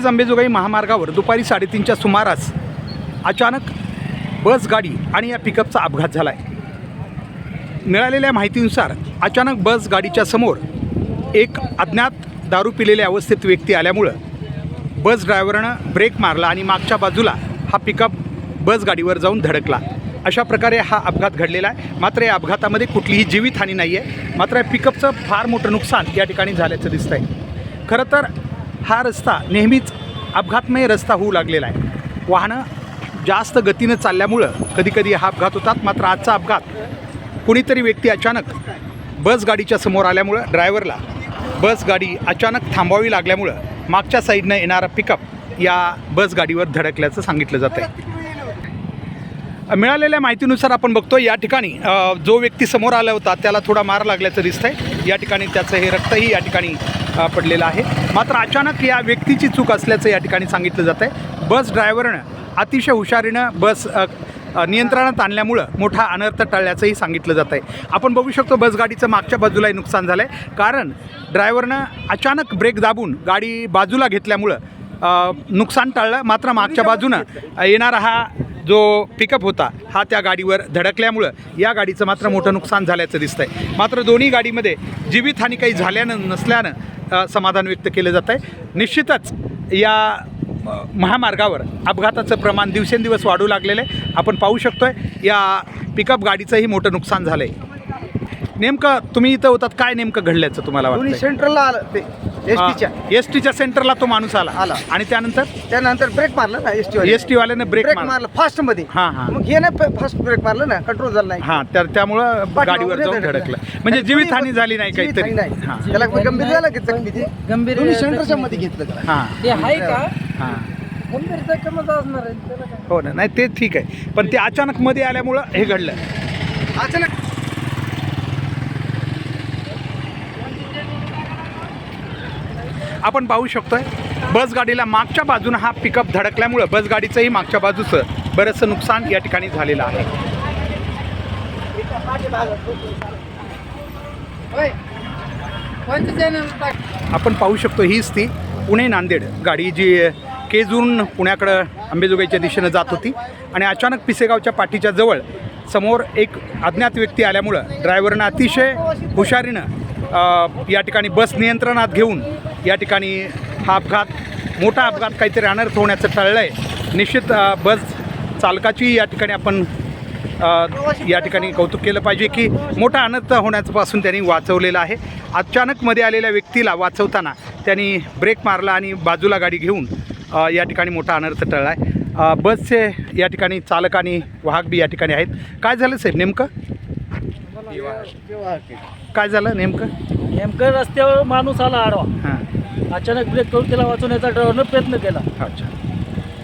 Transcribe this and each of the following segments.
अंबेजोगाई महामार्गावर दुपारी साडेतीनच्या सुमारास अचानक बस गाडी आणि या पिकअपचा अपघात झाला आहे मिळालेल्या माहितीनुसार अचानक बस गाडीच्या समोर एक अज्ञात दारू पिलेल्या अवस्थेत व्यक्ती आल्यामुळं बस ड्रायव्हरनं ब्रेक मारला आणि मागच्या बाजूला हा पिकअप बस गाडीवर जाऊन धडकला. अशा प्रकारे हा अपघात घडलेला आहे. मात्र या अपघातामध्ये कुठलीही जीवितहानी नाही आहे मात्र या पिकअपचं फार मोठं नुकसान या ठिकाणी झाल्याचं दिसतं आहे खरं तर हा रस्ता नेहमीच अपघातमय रस्ता होऊ लागलेला आहे. वाहनं जास्त गतीनं चालल्यामुळं कधीकधी हा अपघात होतात. मात्र आजचा अपघात कुणीतरी व्यक्ती अचानक बस गाडीच्या समोर आल्यामुळं ड्रायव्हरला बस गाडी अचानक थांबावी लागल्यामुळं मागच्या साईडनं येणारा पिकअप या बस गाडीवर धडकल्याचं सांगितलं जातं आहे मिळालेल्या माहितीनुसार आपण बघतो या ठिकाणी जो व्यक्ती समोर आला होता त्याला थोडा मार लागल्याचं दिसतंय. या ठिकाणी त्याचं हे रक्तही या ठिकाणी पडलेलं आहे. मात्र अचानक या व्यक्तीची चूक असल्याचं या ठिकाणी सांगितलं जातं आहे. बस ड्रायव्हरनं अतिशय हुशारीनं बस नियंत्रणात आणल्यामुळं मोठा अनर्थ टळल्याचंही सांगितलं जातं आहे. आपण बघू शकतो बस गाडीचं मागच्या बाजूलाही नुकसान झालं आहे कारण ड्रायव्हरनं अचानक ब्रेक दाबून गाडी बाजूला घेतल्यामुळं नुकसान टाळलं. मात्र मागच्या बाजूनं येणारा हा जो पिकअप होता हा त्या गाडीवर धडकल्यामुळं या गाडीचं मात्र मोठं नुकसान झाल्याचं दिसतं आहे मात्र दोन्ही गाडीमध्ये जीवितहानी काही झाल्यानं नसल्यानं समाधान व्यक्त केलं जात आहे निश्चितच या महामार्गावर अपघाताचं प्रमाण दिवसेंदिवस वाढू लागलेलं आहे. आपण पाहू शकतो आहे या पिकअप गाडीचंही मोठं नुकसान झालं आहे नेमकं तुम्ही इथं होतात काय नेमकं घडल्याचं तुम्हाला दोन्ही सेंटरला आलं ते एस टीच्या एस टीच्या सेंटरला तो माणूस आला. आला. आणि त्यानंतर? त्यानंतर ब्रेक मारला ना एस टी एस टीवाल्यानं ब्रेक ब्रेक मारला. मारला फास्टमध्ये. हां हां. मग हे ना फास्ट ब्रेक मारलं ना कंट्रोल झाला नाही. हां तर त्यामुळं पाठीमागून गाडीवर जाऊन धडकलं. धडकलं म्हणजे जीवितहानी झाली नाही जीवितहानी काहीतरी. नाही. हां. त्याला गंभीर झालं की जखमी ते गंभीर दोन्ही. सेंटरच्या मध्ये घेतलं त्याला हां. ते आहे का? हां. गंभीर जखमच असणार आहे. त्याला काय? हो ना नाही ते ठीक आहे. पण ते अचानक मध्ये आल्यामुळं हे घडलं. अचानक आपण पाहू शकतोय बस गाडीला मागच्या बाजूनं हा पिकअप धडकल्यामुळं बस गाडीचंही मागच्या बाजूचं बरंचसं नुकसान या ठिकाणी झालेलं आहे. आपण पाहू शकतो हीच ती पुणे नांदेड गाडी जी केजून पुण्याकडं अंबेजोगाईच्या दिशेनं जात होती आणि अचानक पिसेगावच्या पाठीच्या जवळ समोर एक अज्ञात व्यक्ती आल्यामुळं ड्रायव्हरनं अतिशय हुशारीनं या ठिकाणी बस नियंत्रणात घेऊन या ठिकाणी हा अपघात मोठा अपघात काहीतरी अनर्थ होण्याचं टळलं आहे निश्चित बस चालकाची या ठिकाणी आपण या ठिकाणी कौतुक केलं पाहिजे की मोठा अनर्थ होण्यापासून त्यांनी वाचवलेलं आहे. अचानक मध्ये आलेल्या व्यक्तीला वाचवताना त्यांनी ब्रेक मारला आणि बाजूला गाडी घेऊन या ठिकाणी मोठा अनर्थ टळला आहे बसचे या ठिकाणी चालक आणि वाहक बी या ठिकाणी आहेत. काय झालं साहेब नेमकं? काय झालं नेमकं? नेमकं रस्त्यावर माणूस आला आडवा. हां. अचानक ब्रेक करून त्याला वाचवण्याचा ड्रायव्हरनं प्रयत्न केला. अच्छा.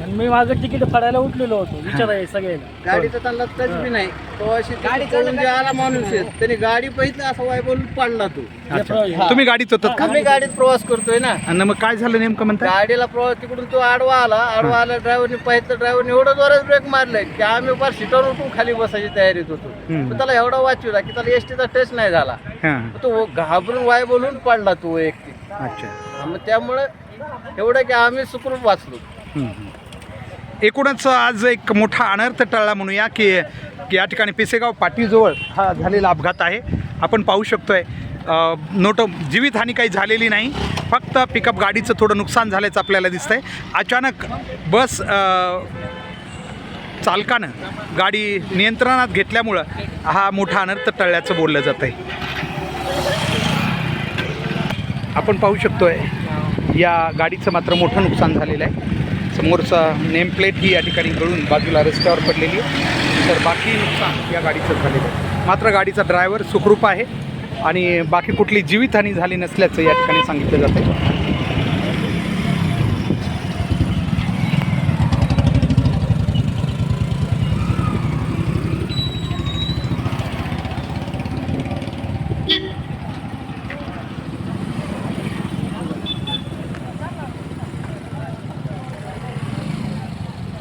आणि मी माझं तिकीट फाडायला उठलेलो होतो विचाराय सगळ्यांना गाडीचा त्यांना टच बी नाही. तो अशी गाडी जे आला माणूस आहे? त्याने गाडी पहिली असा वाय बोलून पडला तो. अच्छा. तुम्ही गाडीत होतात का? आम्ही गाडीत प्रवास करतोय ना. आणि मग काय झालं नेमकं म्हणता गाडीला प्रवास तिकडून तो आडवा आला. आडवा आला ड्रायव्हरने पाहिजे ड्रायव्हरने एवढं जोरात ब्रेक मारलाय की आम्ही फार सीटवर उठून खाली बसायची तयारीत होतो. हम्म. पण त्याला एवढा वाचविला की त्याला एसटीचा टच नाही झाला. हां. तो घाबरून वाय बोलून पडला तो व्यक्ती अच्छा. मग त्यामुळे एवढं की आम्ही सुखरूप वाचलो. हम्म. एकूणच आज एक मोठा अनर्थ टळला म्हणूया की की या ठिकाणी पिसेगाव पाटीजवळ हा झालेला अपघात आहे. आपण पाहू शकतोय अ, नोट जीवितहानी काही झालेली नाही. फक्त पिकअप गाडीचं थोडं नुकसान झाल्याचं आपल्याला दिसतंय. अचानक बस अ, चालकानं गाडी नियंत्रणात घेतल्यामुळं हा मोठा अनर्थ टळल्याचं बोललं जात आहे आपण पाहू शकतो आहे या गाडीचं मात्र मोठं नुकसान झालेलं आहे. समोरचा नेम प्लेट ही या ठिकाणी गळून बाजूला रस्त्यावर पडलेली आहे. तर बाकी नुकसान या गाडीचं झालेलं आहे. मात्र गाडीचा ड्रायव्हर सुखरूप आहे आणि बाकी कुठली जीवितहानी झाली नसल्याचं या ठिकाणी सांगितलं जातं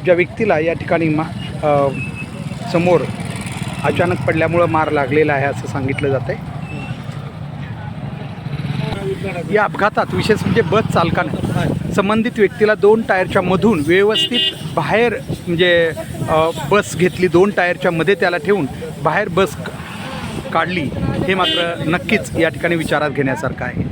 ज्या व्यक्तीला या ठिकाणी मा समोर अचानक पडल्यामुळं मार लागलेला आहे असं सांगितलं जातं आहे या अपघातात विशेष म्हणजे बस चालकानं संबंधित व्यक्तीला दोन टायरच्या मधून व्यवस्थित बाहेर म्हणजे बस घेतली दोन टायरच्या मध्ये त्याला ठेवून बाहेर बस काढली. हे मात्र नक्कीच या ठिकाणी विचारात घेण्यासारखं आहे.